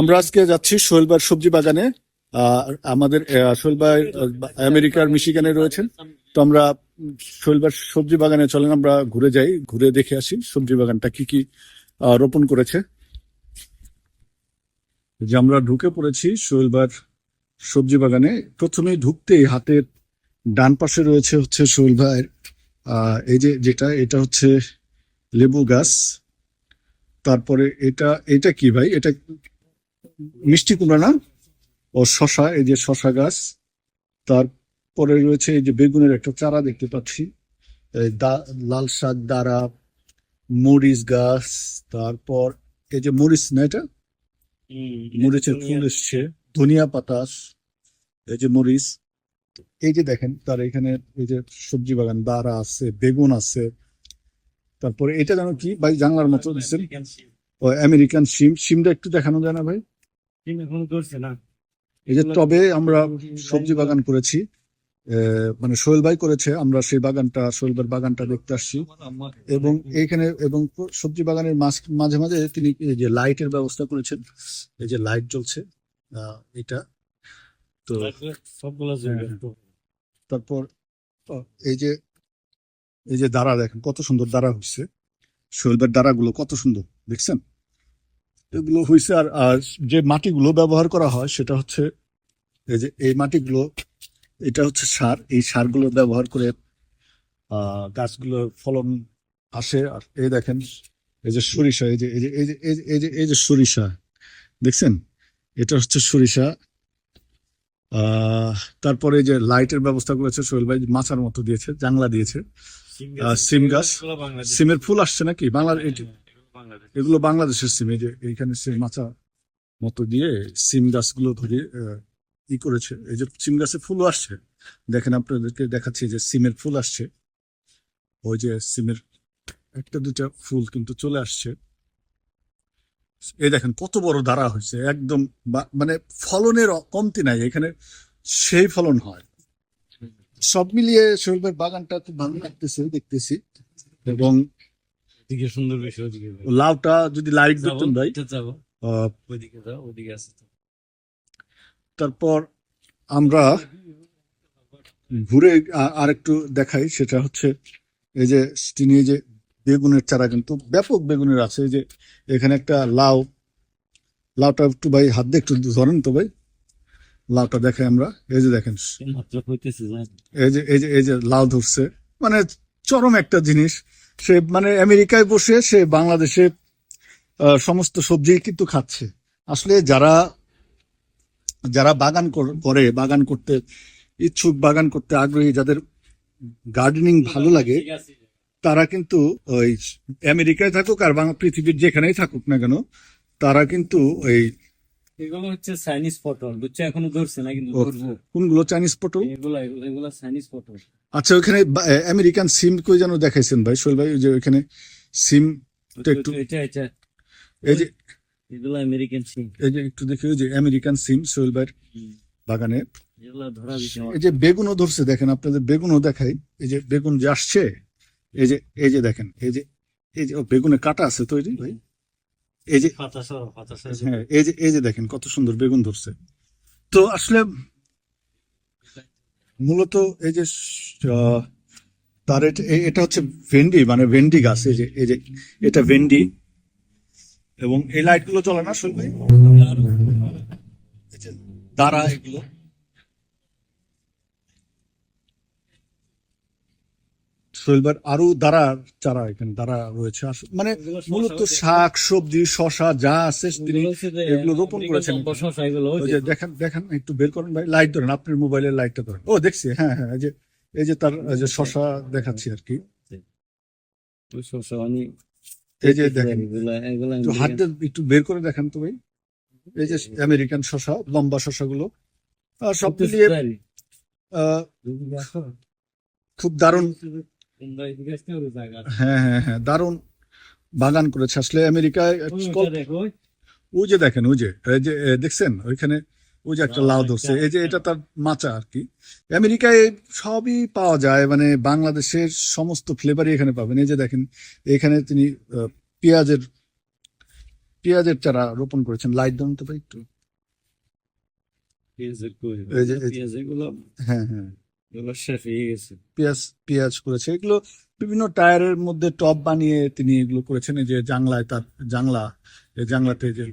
আমরা আজকে যাচ্ছি শৈলবার সবজি বাগানে। আমাদের শৈলবার আমেরিকার মিশিগানে রয়েছেন। তো আমরা শৈলবার সবজি বাগানে চলেন, আমরা ঘুরে যাই, ঘুরে দেখে আসি সবজি বাগানটা কি কি রোপণ করেছে। যে আমরা ঢুকে পড়েছি শৈলবার সবজি বাগানে। প্রথমেই ঢুকতেই হাতের ডান পাশে রয়েছে হচ্ছে শৈল ভাইয়ের এই যে যেটা, এটা হচ্ছে লেবু গাছ। তারপরে এটা এটা কি ভাই? এটা মিষ্টি কুমড়া না ও শশা এই যে শশা গাছ। তারপরে রয়েছে এই যে বেগুনের একটা চারা দেখতে পাচ্ছি। লাল শাক দাঁড়া মরিচ গাছ। তারপর এই যে মরিচ না এটা? মরিচের ফুল এসছে ধনিয়া পাতা এই যে মরিচ। এই যে দেখেন তার এখানে এই যে সবজি বাগান দাঁড়া আছে বেগুন আছে। তারপরে এটা যেন কি? ভাই জানলার মতো দিচ্ছেন ও আমেরিকান সিম সিমটা একটু দেখানো যায় না ভাই? এই যে টবে আমরা সবজি বাগান করেছি। মানে সোহেল ভাই করেছে আমরা সেই বাগানটা সোহেল ভাইয়ের বাগানটা দেখতে আসছি। এবং এইখানে এবং সবজি বাগানের মাঝ- মাঝে তিনি যে লাইটের ব্যবস্থা করেছেন এই যে লাইট জ্বলছে এটা। তো তারপর এই যে এই যে দাঁড়া দেখেন কত সুন্দর দাঁড়া হয়েছে শৈলবের দাঁড়াগুলো কত সুন্দর দেখছেন? এগুলো হয়েছে আর আর যে মাটিগুলো ব্যবহার করা হয় সেটা হচ্ছে এই যে এই মাটিগুলো এটা হচ্ছে সার। এই সারগুলো ব্যবহার করে আহ গাছগুলো ফলন আসে। আর এই দেখেন এই যে সরিষা এই যে এই যে এই যে এই যে- এই যে সরিষা দেখছেন? এটা হচ্ছে সরিষা। তারপরে এই যে লাইটের ব্যবস্থা করেছে সোহেল ভাই মাচার মতো দিয়েছে জাংলা দিয়েছে। সিম গাছ। সিমের ফুল আসছে নাকি? বাংলার এটি- এগুলো বাংলাদেশের সিম এই যে এইখানে সে মাচা মতো দিয়ে সিম গাছগুলো ধরে ই করেছে। এই যে সিম গাছে ফুলও আসছে। দেখেন আপনাদেরকে দেখাচ্ছি যে সিমের ফুল আসছে। ওই যে সিমের একটা দুটা ফুল কিন্তু চলে আসছে। এই দেখেন কত বড় দাঁড়া হয়েছে। একদম মানে ফলনের কমতি নাই। এখানে সেই ফলন হয়। সব মিলিয়ে শৈলবের বাগানটা খুব ভালো লাগতেছে দেখতেছি। এবং দিকে সুন্দর ওদিকে লাউটা যদি লাইট দিতেন ভাই। যাব। ওইদিকে যাও ওইদিকে আছে তারপর আমরা ঘুরে আ- আরেকটু দেখাই সেটা হচ্ছে এই যে তিনি এই যে বেগুনের চারা কিন্তু ব্যাপক বেগুনের আছে। এই যে এখানে একটা লাউ লাউটা একটু ভাই হাত দিয়ে একটু ধরেন তো ভাই। লাউটা দেখাই আমরা এই যে দেখেন? এই যে এই যে এই যে লাউ ধরছে। মানে চরম একটা জিনিস। সে মানে আমেরিকায় বসে সে বাংলাদেশে সমস্ত সবজি কিন্তু খাচ্ছে। আসলে যারা যারা বাগান কর- বাগান করতে ইচ্ছুক বাগান করতে আগ্রহী যাদের গার্ডেনিং ভালো লাগে তারা কিন্তু ওই আমেরিকায় থাকুক আর বাংলা পৃথিবীর যেখানেই থাকুক না কেন তারা কিন্তু ওই এগুলো হচ্ছে চাইনিজ পটল। বুঝছ এখনও ধরছে না কিন্তু কোনগুলো চাইনিজ পটল? এগুলা এগুলা চাইনিজ পটল। আচ্ছা ওখানে আমেরিকান সিম কই যেন দেখাইছেন ভাই? সোহেল ভাই ওই যে ওইখানে সিম তো একটু এটা এটা এই যে এগুলা আমেরিকান সিম। এই যে একটু দেখি যে আমেরিকান সিম সোহেল ভাইয়ের বাগানে। এই যে বেগুনও ধরছে দেখেন আপনাদের বেগুনও দেখাই। এই যে বেগুন যে আসছে এই যে এই যে দেখেন এই যে এই যে ও, বেগুনে কাটা আছে তৈরি ভাই? এই যে হ্যাঁ এই যে এই যে দেখেন কত সুন্দর বেগুন ধরছে। তো আসলে মূলত এই যে আহ, তার এটা- হচ্ছে ভেন্ডি মানে ভেন্ডি গাছ এই যে এই যে এটা ভেন্ডি। এবং এই লাইটগুলো চলে না শুনবে দাঁড়া এগুলো। শৈলবার আরও দাঁড়া চারা এখানে দাঁড়া রয়েছে। মানে মূলত শাক সবজি শশা যা আছে তিনি এগুলো রোপণ করেছেন। দেখেন দেখেন একটু বের করেন ভাই লাইট ধরেন আপনার মোবাইলের লাইটটা ধরেন। ও দেখছি হ্যাঁ হ্যাঁ এই যে এই যে তার যে শশা দেখাচ্ছি আর কি। মানে এই যে দেখেন এগুলা একটু হাত দিয়ে একটু বের করে দেখান তো ভাই। এই যে আমেরিকান শশা লম্বা শশাগুলো। সব মিলিয়ে খুব দারুণ। হ্যাঁ হ্যাঁ হ্যাঁ দারুণ বাগান করেছে আসলে আমেরিকায় ওই যে দেখেন ওই যে যে দেখছেন? ওইখানে ওই যে একটা লাউ ধরছে। এই যে এটা তার মাচা আর কি। আমেরিকায় সবই পাওয়া যায় মানে বাংলাদেশের সমস্ত ফ্লেভারই এখানে পাবেন। এই যে দেখেন এখানে তিনি পেঁয়াজের পেঁয়াজের চারা রোপণ করেছেন। লাইট দেন তো ভাই একটু। হ্যাঁ হ্যাঁ। এগুলো শেষ পেঁয়াজ পেঁয়াজ করেছে। এগুলো বিভিন্ন টায়ারের মধ্যে টপ বানিয়ে তিনি এগুলো করেছেন যে জাংলায় তার জাংলা, এই জাংলাতে যে